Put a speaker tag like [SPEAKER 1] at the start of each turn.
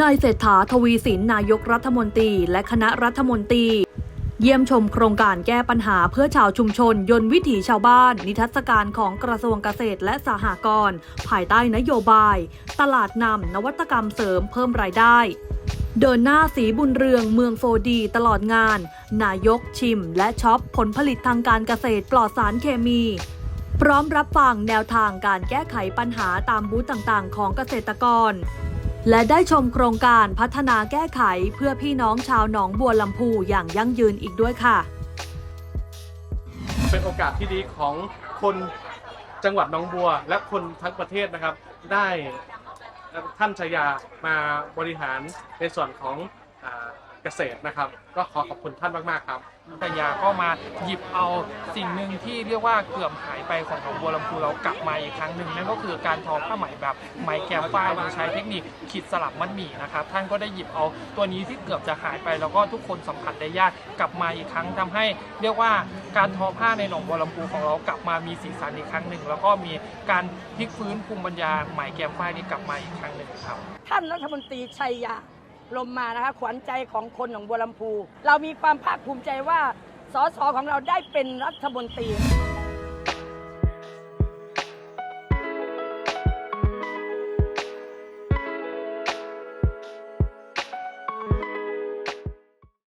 [SPEAKER 1] นายเศรษฐาทวีสินนายกรัฐมนตรี และคณะรัฐมนตรี เยี่ยมชมโครงการแก้ปัญหาเพื่อชาวชุมชน ยนต์วิถีชาวบ้าน นิทรรศการของกระทรวงเกษตรและสหกรณ์ภายใต้นโยบาย ตลาดนำนวัตกรรมเสริมเพิ่มรายได้เดินหน้าสีบุญเรืองเมืองโฟดีตลอดงาน นายกชิม และช็อปผลผลิตทางการเกษตรปลอดสารเคมี พร้อมรับฟังแนวทางการแก้ไขปัญหาตามบูธต่างๆ ของเกษตรกร และได้ชมโครงการพัฒนาแก้ไขเพื่อพี่น้องชาวหนองบัวลำพูอย่างยั่งยืนอีกด้วยค่ะ
[SPEAKER 2] เป็นโอกาสที่ดีของคนจังหวัดหนองบัว และคนทั้งประเทศนะครับ ได้ท่านชายามาบริหารในส่วนของ เกษตรนะครับ ก็ขอขอบคุณท่านมาก ๆ ครับ
[SPEAKER 3] แต่ยาก็มาหยิบเอาสิ่งหนึ่งที่เรียกว่าเกือบหายไปของหนองบัวลำพูเรากลับมาอีกครั้งหนึ่งนั่นก็คือการทอผ้าไหมแบบไหมแกมฝ้ายโดยใช้เทคนิคขีดสลับมัดหมี่นะครับท่านก็ได้หยิบเอาตัวนี้ที่เกือบจะหายไป แล้วก็ทุกคนสัมผัสได้ยากกลับมาอีกครั้งทำให้ เรียกว่าการทอผ้าในหนองบัวลำพูของเรากลับมามีสีสันอีกครั้งหนึ่งแล้วก็มีการพลิกฟื้นภูมิปัญญาไหมแกมฝ้ายนี้กลับมาอีกครั้งหนึ่งครับ
[SPEAKER 4] ท่านรัฐมนตรีชัยยา ลมมานะคะขวัญใจของคนของบัวลำพู เรามีความภาคภูมิใจว่าสสของเราได้เป็นรัฐมนตรี